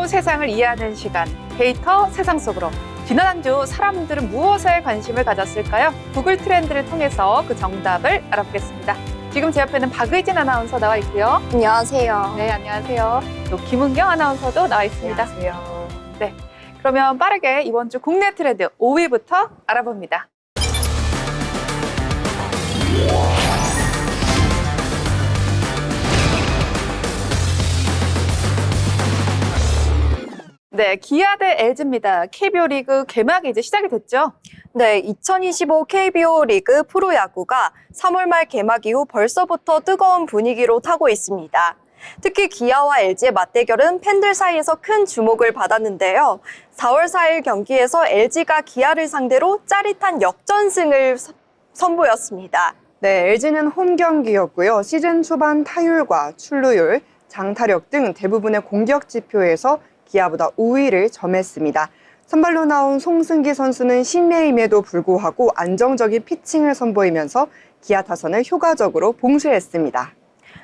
새로운 세상을 이해하는 시간, 데이터 세상 속으로. 지난 한 주 사람들은 무엇에 관심을 가졌을까요? 구글 트렌드를 통해서 그 정답을 알아보겠습니다. 지금 제 옆에는 박의진 아나운서 나와 있고요. 안녕하세요. 네, 안녕하세요. 또 김은경 아나운서도 나와 있습니다. 안녕하세요. 그러면 빠르게 이번 주 국내 트렌드 5위부터 알아봅니다. 네, 기아 대 LG입니다. KBO 리그 개막이 이제 시작이 됐죠? 네, 2025 KBO 리그 프로야구가 3월 말 개막 이후 벌써부터 뜨거운 분위기로 타고 있습니다. 특히 기아와 LG의 맞대결은 팬들 사이에서 큰 주목을 받았는데요. 4월 4일 경기에서 LG가 기아를 상대로 짜릿한 역전승을 서- 선보였습니다. 네, LG는 홈 경기였고요. 시즌 초반 타율과 출루율, 장타력 등 대부분의 공격 지표에서 기아보다 우위를 점했습니다. 선발로 나온 송승기 선수는 신뢰임에도 불구하고 안정적인 피칭을 선보이면서 기아 타선을 효과적으로 봉쇄했습니다.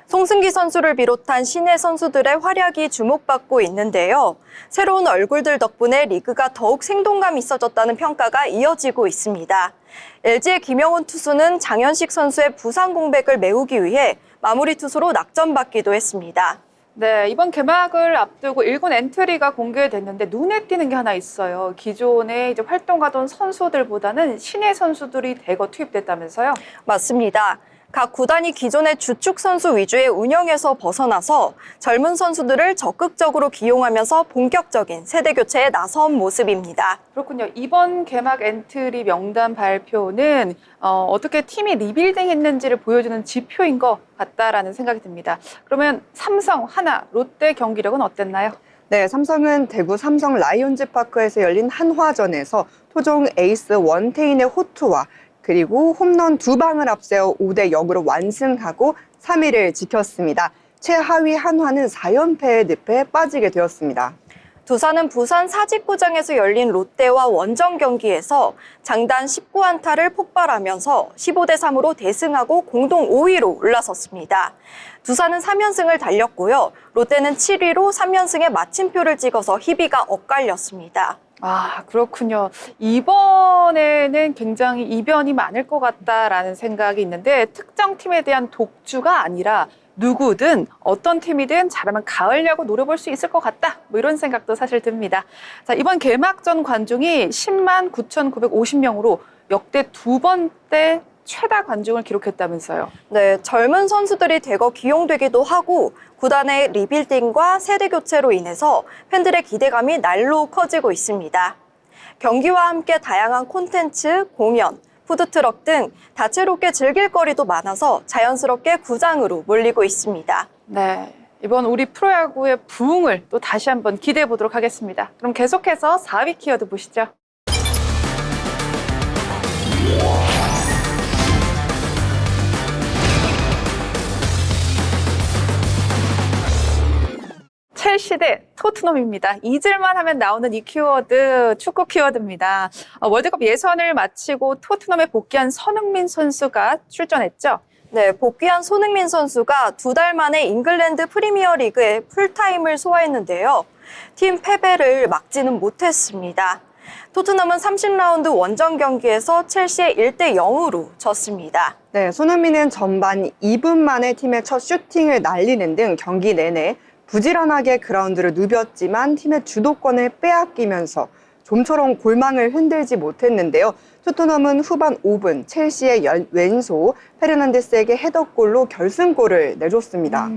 송승기 선수를 비롯한 신예 선수들의 활약이 주목받고 있는데요. 새로운 얼굴들 덕분에 리그가 더욱 생동감 있어졌다는 평가가 이어지고 있습니다. LG의 김영훈 투수는 장현식 선수의 부상 공백을 메우기 위해 마무리 투수로 낙점받기도 했습니다. 네, 이번 개막을 앞두고 일군 엔트리가 공개됐는데 눈에 띄는 게 하나 있어요. 기존에 이제 활동하던 선수들보다는 신예 선수들이 대거 투입됐다면서요? 맞습니다. 각 구단이 기존의 주축 선수 위주의 운영에서 벗어나서 젊은 선수들을 적극적으로 기용하면서 본격적인 세대 교체에 나선 모습입니다. 그렇군요. 이번 개막 엔트리 명단 발표는 어, 어떻게 팀이 리빌딩 했는지를 보여주는 지표인 것 같다라는 생각이 듭니다. 그러면 삼성, 하나, 롯데 경기력은 어땠나요? 네, 삼성은 대구 삼성 라이온즈 파크에서 열린 한화전에서 토종 에이스 원태인의 호투와 그리고 홈런 두 방을 앞세워 5대 0으로 완승하고 3위를 지켰습니다. 최하위 한화는 4연패의 늪에 빠지게 되었습니다. 두산은 부산 사직구장에서 열린 롯데와 원정 경기에서 장단 19안타를 폭발하면서 15대 3으로 대승하고 공동 5위로 올라섰습니다. 두산은 3연승을 달렸고요. 롯데는 7위로 3연승에 마침표를 찍어서 희비가 엇갈렸습니다. 아, 그렇군요. 이번에는 굉장히 이변이 많을 것 같다라는 생각이 있는데 특정 팀에 대한 독주가 아니라 누구든 어떤 팀이든 잘하면 가을 야구 노려볼 수 있을 것 같다. 뭐 이런 생각도 사실 듭니다. 자, 이번 개막전 관중이 10만 9,950명으로 역대 두 번째 최다 관중을 기록했다면서요. 네, 젊은 선수들이 대거 기용되기도 하고 구단의 리빌딩과 세대 교체로 인해서 팬들의 기대감이 날로 커지고 있습니다. 경기와 함께 다양한 콘텐츠, 공연, 푸드트럭 등 다채롭게 즐길 거리도 많아서 자연스럽게 구장으로 몰리고 있습니다. 네. 이번 우리 프로야구의 부흥을 또 다시 한번 기대해 보도록 하겠습니다. 그럼 계속해서 4위 키워드 보시죠. 첼시 대 토트넘입니다. 잊을만 하면 나오는 이 키워드, 축구 키워드입니다. 어, 월드컵 예선을 마치고 토트넘에 복귀한 손흥민 선수가 출전했죠. 네, 복귀한 손흥민 선수가 두 달 만에 잉글랜드 프리미어 리그에 풀타임을 소화했는데요. 팀 패배를 막지는 못했습니다. 토트넘은 30라운드 원정 경기에서 첼시에 1대 0으로 졌습니다. 네, 손흥민은 전반 2분 만에 팀의 첫 슈팅을 날리는 등 경기 내내 부지런하게 그라운드를 누볐지만 팀의 주도권을 빼앗기면서 좀처럼 골망을 흔들지 못했는데요. 토트넘은 후반 5분 첼시의 연- 왼소 페르난데스에게 헤더골로 결승골을 내줬습니다.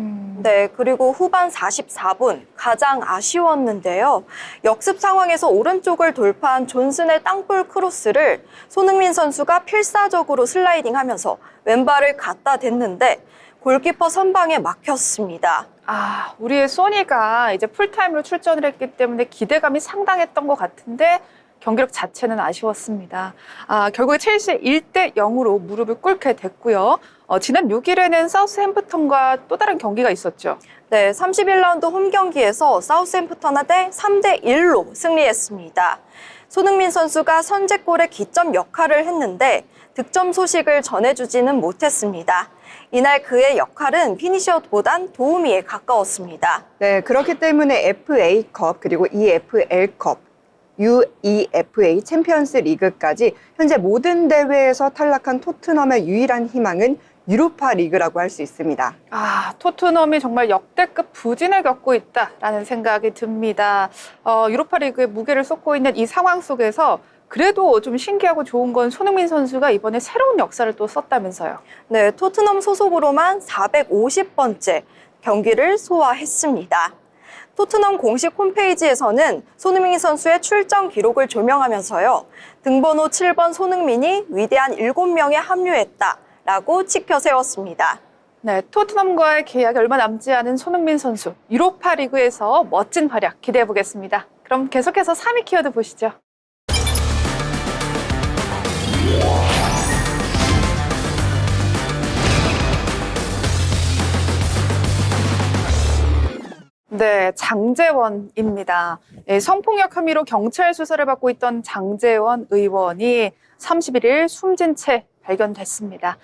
네, 그리고 후반 44분 가장 아쉬웠는데요. 역습 상황에서 오른쪽을 돌파한 존슨의 땅볼 크로스를 손흥민 선수가 필사적으로 슬라이딩하면서 왼발을 갖다 댔는데 골키퍼 선방에 막혔습니다. 아, 우리의 소니가 이제 풀타임으로 출전을 했기 때문에 기대감이 상당했던 것 같은데 경기력 자체는 아쉬웠습니다. 아, 결국에 첼시 1대 0으로 무릎을 꿇게 됐고요. 어, 지난 6일에는 사우스햄프턴과 또 다른 경기가 있었죠. 네, 31라운드 홈 경기에서 사우스햄프턴한테 3대 1로 승리했습니다. 손흥민 선수가 선제골의 기점 역할을 했는데 득점 소식을 전해주지는 못했습니다. 이날 그의 역할은 피니셔보단 도우미에 가까웠습니다. 네, 그렇기 때문에 FA컵 그리고 EFL컵, UEFA 챔피언스 리그까지 현재 모든 대회에서 탈락한 토트넘의 유일한 희망은 유로파 리그라고 할 수 있습니다. 아, 토트넘이 정말 역대급 부진을 겪고 있다라는 생각이 듭니다. 어, 유로파 리그에 무게를 쏟고 있는 이 상황 속에서 그래도 좀 신기하고 좋은 건 손흥민 선수가 이번에 새로운 역사를 또 썼다면서요. 네, 토트넘 소속으로만 450번째 경기를 소화했습니다. 토트넘 공식 홈페이지에서는 손흥민 선수의 출전 기록을 조명하면서요. 등번호 7번 손흥민이 위대한 7명에 합류했다라고 치켜 세웠습니다. 네, 토트넘과의 계약이 얼마 남지 않은 손흥민 선수 유로파 리그에서 멋진 활약 기대해 보겠습니다. 그럼 계속해서 3위 키워드 보시죠. 네, 장재원입니다. 예, 성폭력 혐의로 경찰 수사를 받고 있던 장재원 의원이 31일 숨진 채 발견됐습니다.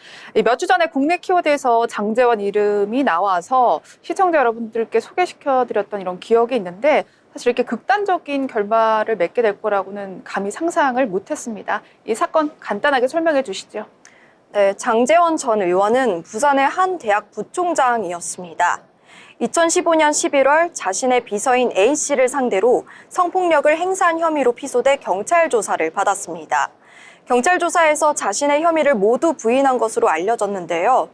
몇 주 전에 국내 키워드에서 장재원 이름이 나와서 시청자 여러분들께 소개시켜 드렸던 이런 기억이 있는데 사실 이렇게 극단적인 결말을 맺게 될 거라고는 감히 상상을 못 했습니다. 이 사건 간단하게 설명해 주시죠. 네, 장재원 전 의원은 부산의 한 대학 부총장이었습니다. 2015년 11월 자신의 비서인 A씨를 상대로 성폭력을 행사한 혐의로 피소돼 경찰 조사를 받았습니다. 경찰 조사에서 자신의 혐의를 모두 부인한 것으로 알려졌는데요.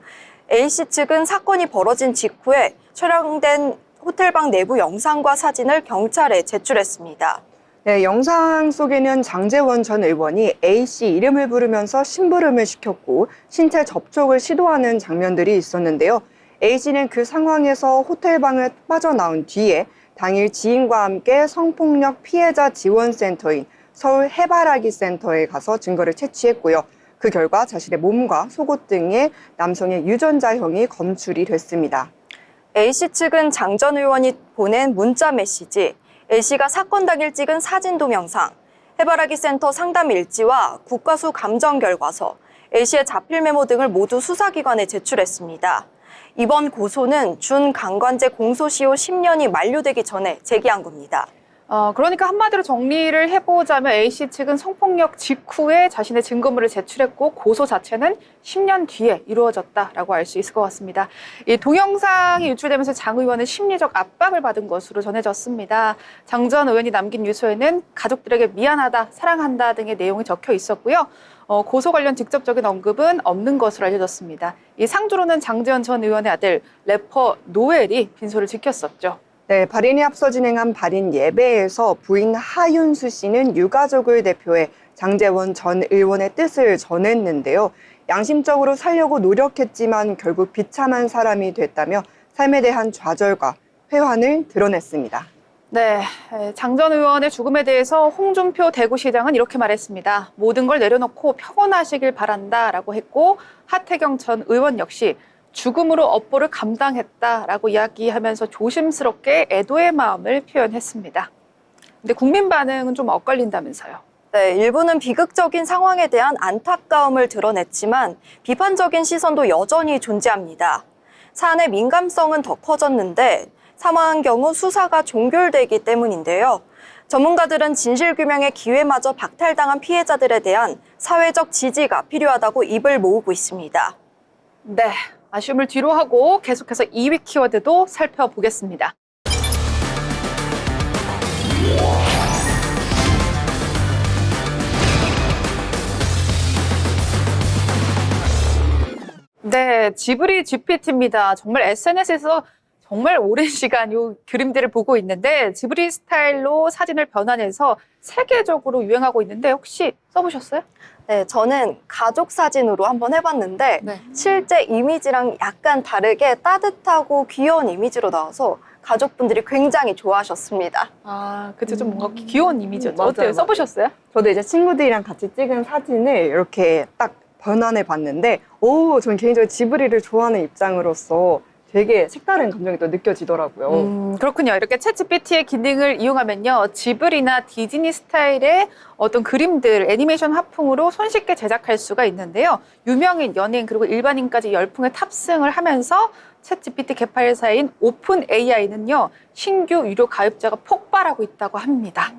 A씨 측은 사건이 벌어진 직후에 촬영된 호텔방 내부 영상과 사진을 경찰에 제출했습니다. 네, 영상 속에는 장재원 전 의원이 A씨 이름을 부르면서 심부름을 시켰고 신체 접촉을 시도하는 장면들이 있었는데요. A씨는 그 상황에서 호텔방을 빠져나온 뒤에 당일 지인과 함께 성폭력 피해자 지원센터인 서울 해바라기 센터에 가서 증거를 채취했고요. 그 결과 자신의 몸과 속옷 등의 남성의 유전자형이 검출이 됐습니다. A씨 측은 장 전 의원이 보낸 문자 메시지, A씨가 사건 당일 찍은 사진 동영상, 해바라기 센터 상담 일지와 국가수 감정 결과서, A씨의 자필 메모 등을 모두 수사기관에 제출했습니다. 이번 고소는 준 강관제 공소시효 10년이 만료되기 전에 제기한 겁니다. 어, 그러니까 한마디로 정리를 해보자면 A씨 측은 성폭력 직후에 자신의 증거물을 제출했고 고소 자체는 10년 뒤에 이루어졌다라고 알 수 있을 것 같습니다. 이 동영상이 유출되면서 장 의원은 심리적 압박을 받은 것으로 전해졌습니다. 장 전 의원이 남긴 유서에는 가족들에게 미안하다, 사랑한다 등의 내용이 적혀 있었고요. 어, 고소 관련 직접적인 언급은 없는 것으로 알려졌습니다. 이 상주로는 장재현 전 의원의 아들 래퍼 노엘이 빈소를 지켰었죠. 네, 발인이 앞서 진행한 발인 예배에서 부인 하윤수 씨는 유가족을 대표해 장재원 전 의원의 뜻을 전했는데요. 양심적으로 살려고 노력했지만 결국 비참한 사람이 됐다며 삶에 대한 좌절과 회환을 드러냈습니다. 네, 장 전 의원의 죽음에 대해서 홍준표 대구시장은 이렇게 말했습니다. 모든 걸 내려놓고 평온하시길 바란다라고 했고 하태경 전 의원 역시 죽음으로 업보를 감당했다라고 이야기하면서 조심스럽게 애도의 마음을 표현했습니다. 근데 국민 반응은 좀 엇갈린다면서요. 네, 일부는 비극적인 상황에 대한 안타까움을 드러냈지만 비판적인 시선도 여전히 존재합니다. 사안의 민감성은 더 커졌는데 사망한 경우 수사가 종결되기 때문인데요. 전문가들은 진실 규명의 기회마저 박탈당한 피해자들에 대한 사회적 지지가 필요하다고 입을 모으고 있습니다. 네, 아쉬움을 뒤로 하고 계속해서 2위 키워드도 살펴보겠습니다. 네, 지브리 GPT입니다. 정말 SNS에서 정말 오랜 시간 요 그림들을 보고 있는데 지브리 스타일로 사진을 변환해서 세계적으로 유행하고 있는데 혹시 써보셨어요? 네, 저는 가족 사진으로 한번 해봤는데 네. 실제 이미지랑 약간 다르게 따뜻하고 귀여운 이미지로 나와서 가족분들이 굉장히 좋아하셨습니다. 아, 그때 좀 뭔가 귀여운 이미지였죠. 음, 맞아요, 어때요? 맞아요. 써보셨어요? 저도 이제 친구들이랑 같이 찍은 사진을 이렇게 딱 변환해 봤는데, 오, 전 개인적으로 지브리를 좋아하는 입장으로서 되게 색다른 감정이 또 느껴지더라고요. 음, 그렇군요. 이렇게 챗GPT의 기능을 이용하면요. 지브리나 디즈니 스타일의 어떤 그림들, 애니메이션 화풍으로 손쉽게 제작할 수가 있는데요. 유명인, 연예인, 그리고 일반인까지 열풍에 탑승을 하면서 챗GPT 개발사인 오픈 AI는요. 신규 유료 가입자가 폭발하고 있다고 합니다.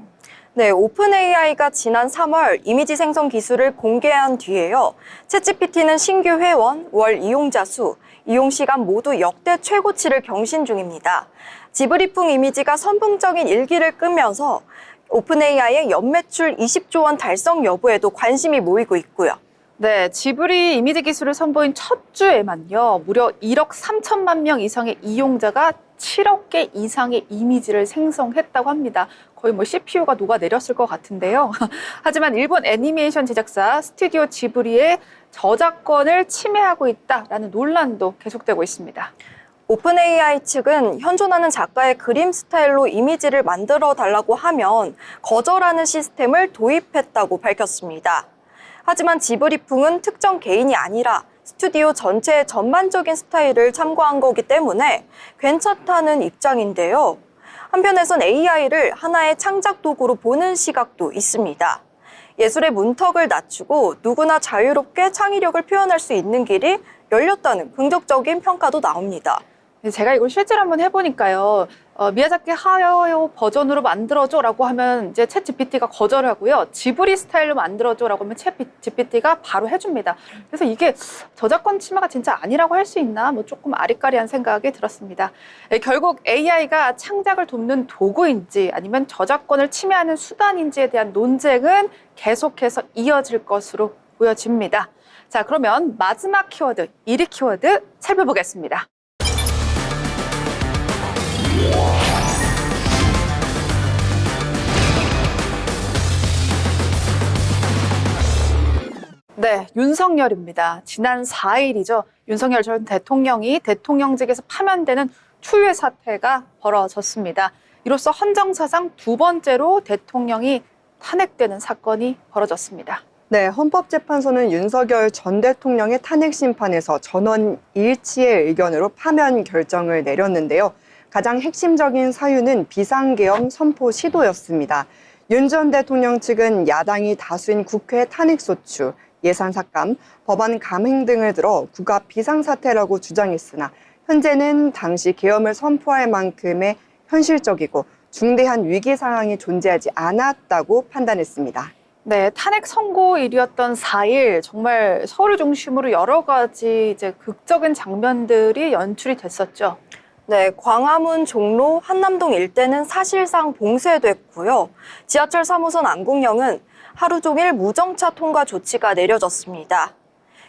네, 오픈 AI가 지난 3월 이미지 생성 기술을 공개한 뒤에요. 챗GPT는 신규 회원, 월 이용자 수, 이용 시간 모두 역대 최고치를 경신 중입니다. 지브리풍 이미지가 선풍적인 일기를 끄면서 오픈 AI의 연매출 20조 원 달성 여부에도 관심이 모이고 있고요. 네, 지브리 이미지 기술을 선보인 첫 주에만요, 무려 1억 3천만 명 이상의 이용자가 7억 개 이상의 이미지를 생성했다고 합니다. 거의 뭐 CPU가 녹아내렸을 것 같은데요. 하지만 일본 애니메이션 제작사 스튜디오 지브리의 저작권을 침해하고 있다라는 논란도 계속되고 있습니다. 오픈 AI 측은 현존하는 작가의 그림 스타일로 이미지를 만들어 달라고 하면 거절하는 시스템을 도입했다고 밝혔습니다. 하지만 지브리풍은 특정 개인이 아니라 스튜디오 전체의 전반적인 스타일을 참고한 거기 때문에 괜찮다는 입장인데요. 한편에선 AI를 하나의 창작 도구로 보는 시각도 있습니다. 예술의 문턱을 낮추고 누구나 자유롭게 창의력을 표현할 수 있는 길이 열렸다는 긍정적인 평가도 나옵니다. 네, 제가 이걸 실제로 한번 해보니까요. 어, 미야자키 하야오 버전으로 만들어줘라고 하면 이제 챗 GPT가 거절을 하고요. 지브리 스타일로 만들어줘라고 하면 챗 GPT가 바로 해줍니다. 그래서 이게 저작권 침해가 진짜 아니라고 할 수 있나? 뭐 조금 아리까리한 생각이 들었습니다. 예, 결국 AI가 창작을 돕는 도구인지 아니면 저작권을 침해하는 수단인지에 대한 논쟁은 계속해서 이어질 것으로 보여집니다. 자, 그러면 마지막 키워드, 1위 키워드 살펴보겠습니다. 네, 윤석열입니다. 지난 4일이죠. 윤석열 전 대통령이 대통령직에서 파면되는 추유의 사태가 벌어졌습니다. 이로써 헌정사상 두 번째로 대통령이 탄핵되는 사건이 벌어졌습니다. 네, 헌법재판소는 윤석열 전 대통령의 탄핵 심판에서 전원 일치의 의견으로 파면 결정을 내렸는데요. 가장 핵심적인 사유는 비상계엄 선포 시도였습니다. 윤 전 대통령 측은 야당이 다수인 국회 탄핵소추, 예산 삭감, 법안 감행 등을 들어 국가 비상사태라고 주장했으나 현재는 당시 계엄을 선포할 만큼의 현실적이고 중대한 위기 상황이 존재하지 않았다고 판단했습니다. 네, 탄핵 선고일이었던 4일 정말 서울을 중심으로 여러 가지 이제 극적인 장면들이 연출이 됐었죠. 네, 광화문 종로 한남동 일대는 사실상 봉쇄됐고요. 지하철 3호선 안국역은 하루 종일 무정차 통과 조치가 내려졌습니다.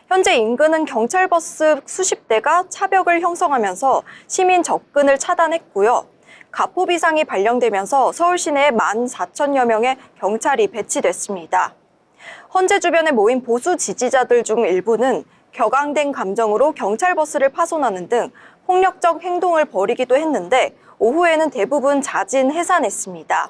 현재 인근은 경찰버스 수십 대가 차벽을 형성하면서 시민 접근을 차단했고요. 가포 비상이 발령되면서 서울 시내에 14,000여 명의 경찰이 배치됐습니다. 헌재 주변에 모인 보수 지지자들 중 일부는 격앙된 감정으로 경찰버스를 파손하는 등 폭력적 행동을 벌이기도 했는데 오후에는 대부분 자진 해산했습니다.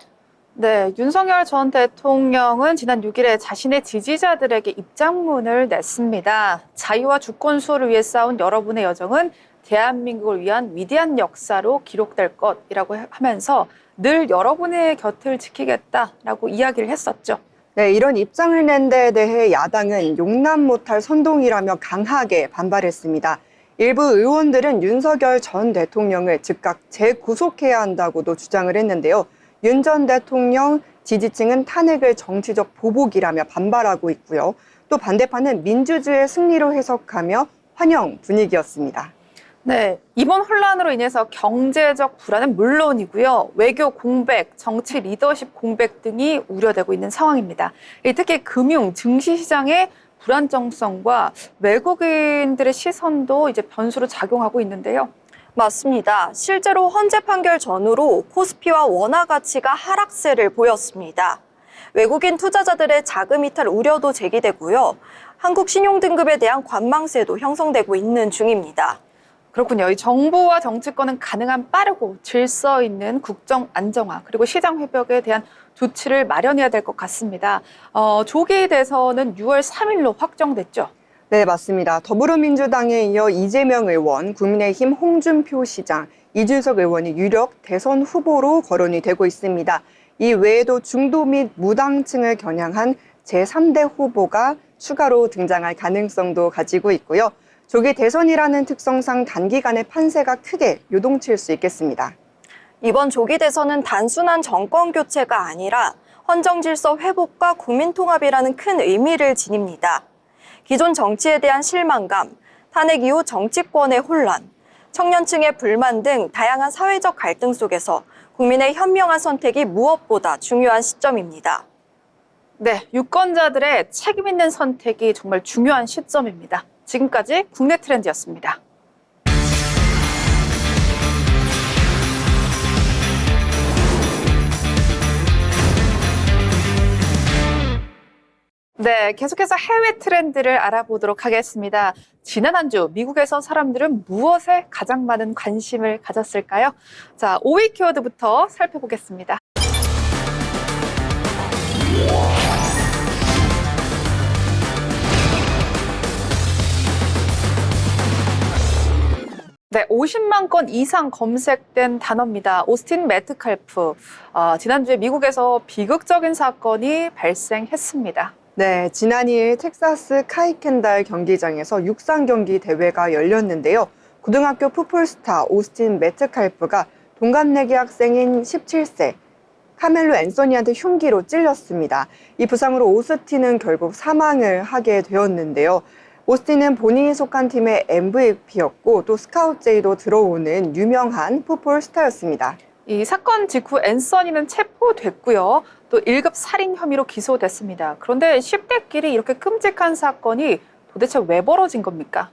네, 윤석열 전 대통령은 지난 6일에 자신의 지지자들에게 입장문을 냈습니다. 자유와 주권 수호를 위해 싸운 여러분의 여정은 대한민국을 위한 위대한 역사로 기록될 것이라고 하면서 늘 여러분의 곁을 지키겠다라고 이야기를 했었죠. 네, 이런 입장을 낸 데에 대해 야당은 용납 못할 선동이라며 강하게 반발했습니다. 일부 의원들은 윤석열 전 대통령을 즉각 재구속해야 한다고도 주장을 했는데요. 윤 전 대통령 지지층은 탄핵을 정치적 보복이라며 반발하고 있고요. 또 반대파는 민주주의의 승리로 해석하며 환영 분위기였습니다. 네, 이번 혼란으로 인해서 경제적 불안은 물론이고요. 외교 공백, 정치 리더십 공백 등이 우려되고 있는 상황입니다. 특히 금융, 증시 시장의 불안정성과 외국인들의 시선도 이제 변수로 작용하고 있는데요. 맞습니다. 실제로 헌재 판결 전후로 코스피와 원화 가치가 하락세를 보였습니다. 외국인 투자자들의 자금 이탈 우려도 제기되고요. 한국 신용 등급에 대한 관망세도 형성되고 있는 중입니다. 그렇군요. 이 정부와 정치권은 가능한 빠르고 질서 있는 국정 안정화 그리고 시장 회복에 대한 조치를 마련해야 될 것 같습니다. 어, 조기 대선은 6월 3일로 확정됐죠. 네, 맞습니다. 더불어민주당에 이어 이재명 의원, 국민의힘 홍준표 시장, 이준석 의원이 유력 대선 후보로 거론이 되고 있습니다. 이 외에도 중도 및 무당층을 겨냥한 제3대 후보가 추가로 등장할 가능성도 가지고 있고요. 조기 대선이라는 특성상 단기간에 판세가 크게 요동칠 수 있겠습니다. 이번 조기 대선은 단순한 정권 교체가 아니라 헌정 질서 회복과 국민 통합이라는 큰 의미를 지닙니다. 기존 정치에 대한 실망감, 탄핵 이후 정치권의 혼란, 청년층의 불만 등 다양한 사회적 갈등 속에서 국민의 현명한 선택이 무엇보다 중요한 시점입니다. 네, 유권자들의 책임 있는 선택이 정말 중요한 시점입니다. 지금까지 국내 트렌드였습니다. 네, 계속해서 해외 트렌드를 알아보도록 하겠습니다. 지난 한 주 미국에서 사람들은 무엇에 가장 많은 관심을 가졌을까요? 자, 5위 키워드부터 살펴보겠습니다. 네, 50만 건 이상 검색된 단어입니다. 오스틴 매트칼프. 어, 지난주에 미국에서 비극적인 사건이 발생했습니다. 네, 지난 2일 텍사스 카이켄달 경기장에서 육상 경기 대회가 열렸는데요. 고등학교 풋볼스타 오스틴 매트칼프가 동갑내기 학생인 17세 카멜로 앤서니한테 흉기로 찔렸습니다. 이 부상으로 오스틴은 결국 사망을 하게 되었는데요. 오스틴은 본인이 속한 팀의 MVP였고 또 스카우트 제이도 들어오는 유명한 풋볼 스타였습니다. 이 사건 직후 앤서니는 체포됐고요. 또 1급 살인 혐의로 기소됐습니다. 그런데 10대끼리 이렇게 끔찍한 사건이 도대체 왜 벌어진 겁니까?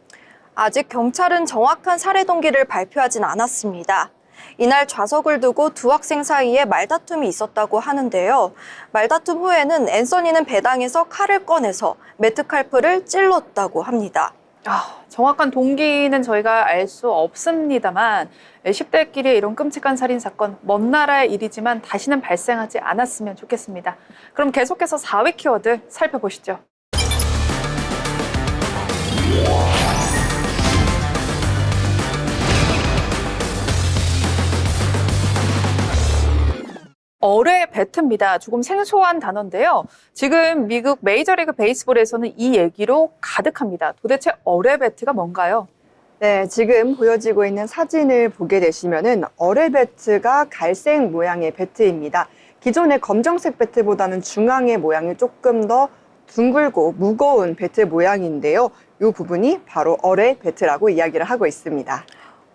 아직 경찰은 정확한 살해 동기를 발표하진 않았습니다. 이날 좌석을 두고 두 학생 사이에 말다툼이 있었다고 하는데요. 말다툼 후에는 앤서니는 배당에서 칼을 꺼내서 매트 칼프를 찔렀다고 합니다. 아, 정확한 동기는 저희가 알 수 없습니다만 10대끼리 이런 끔찍한 살인 사건 먼 나라의 일이지만 다시는 발생하지 않았으면 좋겠습니다. 그럼 계속해서 4위 키워드 살펴보시죠. 어뢰 배트입니다. 조금 생소한 단어인데요. 지금 미국 메이저리그 베이스볼에서는 이 얘기로 가득합니다. 도대체 어뢰 배트가 뭔가요? 네, 지금 보여지고 있는 사진을 보게 되시면은 어뢰 배트가 갈색 모양의 배트입니다. 기존의 검정색 배트보다는 중앙의 모양이 조금 더 둥글고 무거운 배트 모양인데요. 이 부분이 바로 어뢰 배트라고 이야기를 하고 있습니다.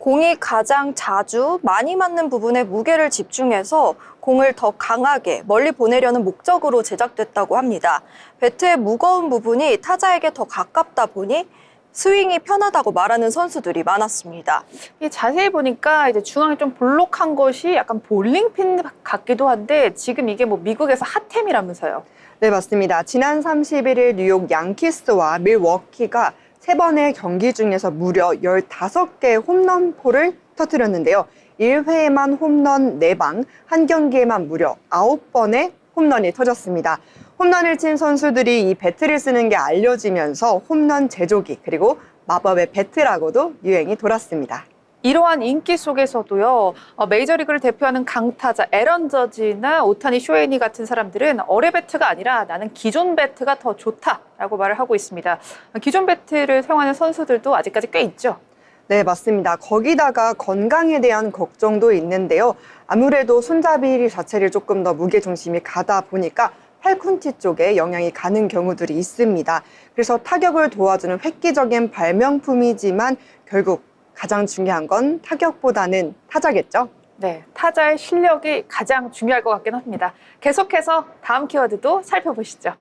공이 가장 자주 많이 맞는 부분에 무게를 집중해서 공을 더 강하게 멀리 보내려는 목적으로 제작됐다고 합니다. 배트의 무거운 부분이 타자에게 더 가깝다 보니 스윙이 편하다고 말하는 선수들이 많았습니다. 이 자세히 보니까 이제 중앙에 좀 볼록한 것이 약간 볼링핀 같기도 한데 지금 이게 뭐 미국에서 핫템이라면서요. 네, 맞습니다. 지난 31일 뉴욕 양키스와 밀워키가 세 번의 경기 중에서 무려 15개 홈런포를 터뜨렸는데요. 1회에만 홈런 4방, 한 경기에만 무려 9번의 홈런이 터졌습니다. 홈런을 친 선수들이 이 배트를 쓰는 게 알려지면서 홈런 제조기 그리고 마법의 배트라고도 유행이 돌았습니다. 이러한 인기 속에서도요, 어, 메이저리그를 대표하는 강타자 에런 저지나 오타니 쇼헤니 같은 사람들은 어뢰 배트가 아니라 나는 기존 배트가 더 좋다라고 말을 하고 있습니다. 기존 배트를 사용하는 선수들도 아직까지 꽤 있죠. 네, 맞습니다. 거기다가 건강에 대한 걱정도 있는데요. 아무래도 손잡이 자체를 조금 더 무게 중심이 가다 보니까 팔꿈치 쪽에 영향이 가는 경우들이 있습니다. 그래서 타격을 도와주는 획기적인 발명품이지만 결국 가장 중요한 건 타격보다는 타자겠죠? 네, 타자의 실력이 가장 중요할 것 같긴 합니다. 계속해서 다음 키워드도 살펴보시죠.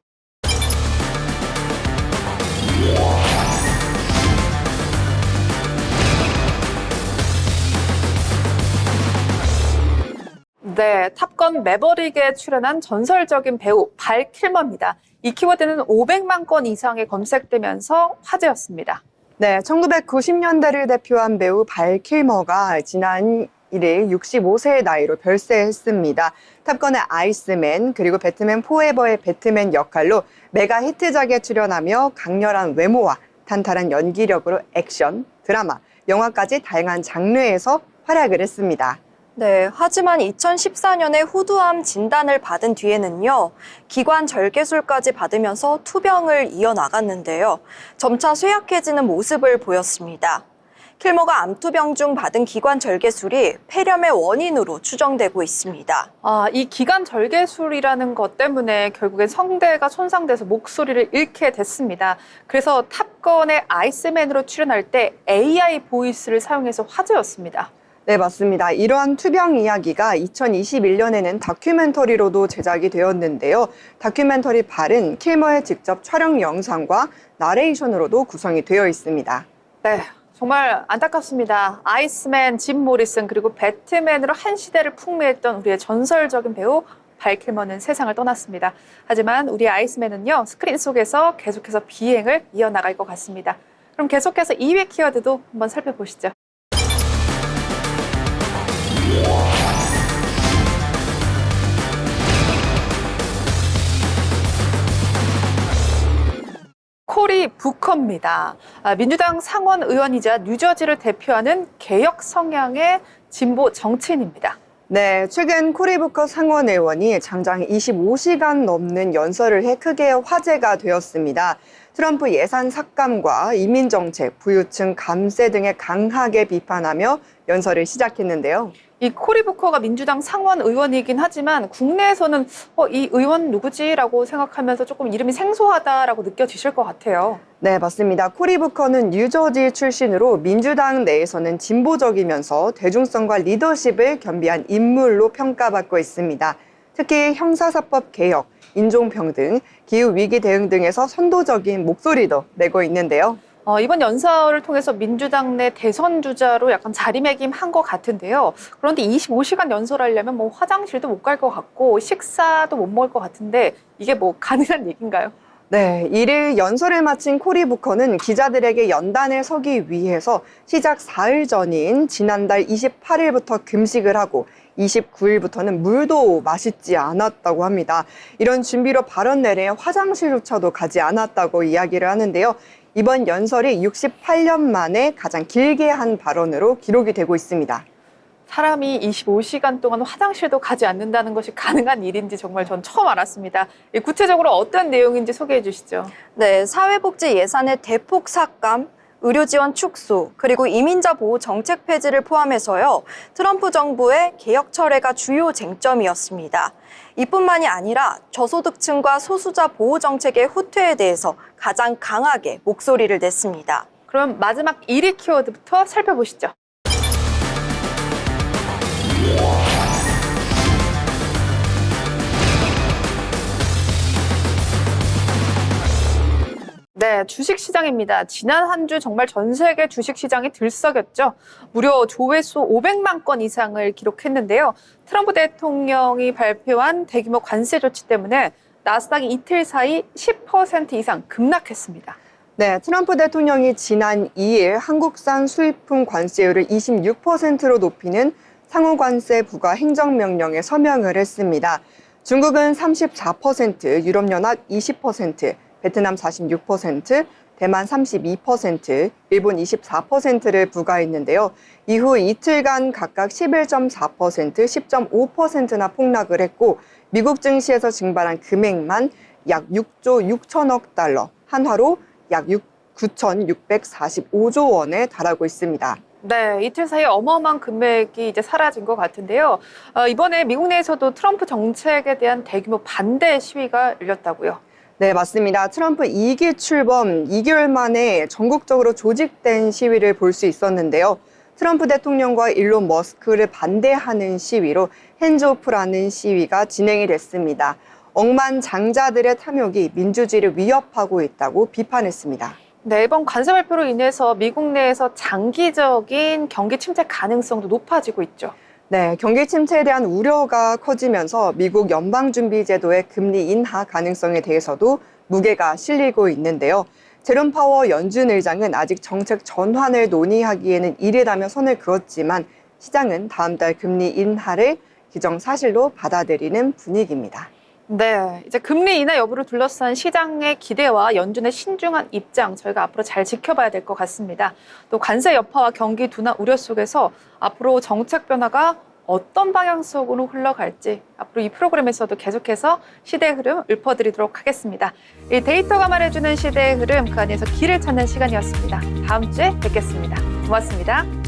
네, 탑건 매버릭에 출연한 전설적인 배우 발 킬머입니다. 이 키워드는 500만 건 이상의 검색되면서 화제였습니다. 네, 1990년대를 대표한 배우 발 킬머가 지난 1일 65세의 나이로 별세했습니다. 탑건의 아이스맨 그리고 배트맨 포에버의 배트맨 역할로 메가 히트작에 출연하며 강렬한 외모와 탄탄한 연기력으로 액션, 드라마, 영화까지 다양한 장르에서 활약을 했습니다. 네, 하지만 2014년에 후두암 진단을 받은 뒤에는요, 기관 절개술까지 받으면서 투병을 이어나갔는데요. 점차 쇠약해지는 모습을 보였습니다. 킬머가 암투병 중 받은 기관 절개술이 폐렴의 원인으로 추정되고 있습니다. 아, 이 기관 절개술이라는 것 때문에 결국엔 성대가 손상돼서 목소리를 잃게 됐습니다. 그래서 탑건의 아이스맨으로 출연할 때 AI 보이스를 사용해서 화제였습니다. 네, 맞습니다. 이러한 투병 이야기가 2021년에는 다큐멘터리로도 제작이 되었는데요. 다큐멘터리 발은 킬머의 직접 촬영 영상과 나레이션으로도 구성이 되어 있습니다. 네, 정말 안타깝습니다. 아이스맨, 짐 모리슨 그리고 배트맨으로 한 시대를 풍미했던 우리의 전설적인 배우 발킬머는 세상을 떠났습니다. 하지만 우리 아이스맨은요 스크린 속에서 계속해서 비행을 이어나갈 것 같습니다. 그럼 계속해서 2위 키워드도 한번 살펴보시죠. 코리 부커입니다. 아, 민주당 상원 의원이자 뉴저지를 대표하는 개혁 성향의 진보 정치인입니다. 네, 최근 코리부커 상원 의원이 장장 25시간 넘는 연설을 해 크게 화제가 되었습니다. 트럼프 예산 삭감과 이민 정책, 부유층 감세 등에 강하게 비판하며 연설을 시작했는데요. 이 코리 부커가 민주당 상원 의원이긴 하지만 국내에서는 어, 이 의원 누구지라고 생각하면서 조금 이름이 생소하다라고 느껴지실 것 같아요. 네, 맞습니다. 코리 부커는 뉴저지 출신으로 민주당 내에서는 진보적이면서 대중성과 리더십을 겸비한 인물로 평가받고 있습니다. 특히 형사사법 개혁, 인종평등, 기후위기 대응 등에서 선도적인 목소리도 내고 있는데요. 어, 이번 연설을 통해서 민주당 내 대선 주자로 약간 자리매김한 것 같은데요. 그런데 25시간 연설하려면 뭐 화장실도 못 갈 것 같고 식사도 못 먹을 것 같은데 이게 뭐 가능한 얘기인가요? 네, 이를 연설을 마친 코리 부커는 기자들에게 연단을 서기 위해서 시작 사흘 전인 지난달 28일부터 금식을 하고 29일부터는 물도 마시지 않았다고 합니다. 이런 준비로 발언 내내 화장실조차도 가지 않았다고 이야기를 하는데요. 이번 연설이 68년 만에 가장 길게 한 발언으로 기록이 되고 있습니다. 사람이 25시간 동안 화장실도 가지 않는다는 것이 가능한 일인지 정말 전 처음 알았습니다. 이 구체적으로 어떤 내용인지 소개해 주시죠. 네, 사회복지 예산의 대폭 삭감, 의료 지원 축소, 그리고 이민자 보호 정책 폐지를 포함해서요. 트럼프 정부의 개혁 철회가 주요 쟁점이었습니다. 이뿐만이 아니라 저소득층과 소수자 보호 정책의 후퇴에 대해서 가장 강하게 목소리를 냈습니다. 그럼 마지막 1위 키워드부터 살펴보시죠. 네, 주식 시장입니다. 지난 한 주 정말 전 세계 주식 시장이 들썩였죠. 무려 조회수 500만 건 이상을 기록했는데요. 트럼프 대통령이 발표한 대규모 관세 조치 때문에 나스닥이 이틀 사이 10% 이상 급락했습니다. 네, 트럼프 대통령이 지난 2일 한국산 수입품 관세율을 26%로 높이는 상호 관세 부과 행정명령에 서명을 했습니다. 중국은 34%, 유럽연합 20%, 베트남 46%, 대만 32%, 일본 24%를 부과했는데요. 이후 이틀간 각각 11.4%, 10.5%나 폭락을 했고 미국 증시에서 증발한 금액만 약 6조 6천억 달러, 한화로 약 9,645조 원에 달하고 있습니다. 네, 이틀 사이에 어마어마한 금액이 이제 사라진 것 같은데요. 어, 이번에 미국 내에서도 트럼프 정책에 대한 대규모 반대 시위가 열렸다고요. 네, 맞습니다. 트럼프 2기 출범 2개월 만에 전국적으로 조직된 시위를 볼 수 있었는데요. 트럼프 대통령과 일론 머스크를 반대하는 시위로 핸즈오프라는 시위가 진행이 됐습니다. 억만장자들의 탐욕이 민주주의를 위협하고 있다고 비판했습니다. 네, 이번 관세 발표로 인해서 미국 내에서 장기적인 경기 침체 가능성도 높아지고 있죠. 네, 경기 침체에 대한 우려가 커지면서 미국 연방준비제도의 금리 인하 가능성에 대해서도 무게가 실리고 있는데요. 제롬 파워 연준 의장은 아직 정책 전환을 논의하기에는 이르다며 선을 그었지만 시장은 다음 달 금리 인하를 기정사실로 받아들이는 분위기입니다. 네, 이제 금리 인하 여부를 둘러싼 시장의 기대와 연준의 신중한 입장 저희가 앞으로 잘 지켜봐야 될 것 같습니다. 또 관세 여파와 경기 둔화 우려 속에서 앞으로 정책 변화가 어떤 방향 속으로 흘러갈지 앞으로 이 프로그램에서도 계속해서 시대의 흐름 읊어드리도록 하겠습니다. 이 데이터가 말해주는 시대의 흐름 그 안에서 길을 찾는 시간이었습니다. 다음 주에 뵙겠습니다. 고맙습니다.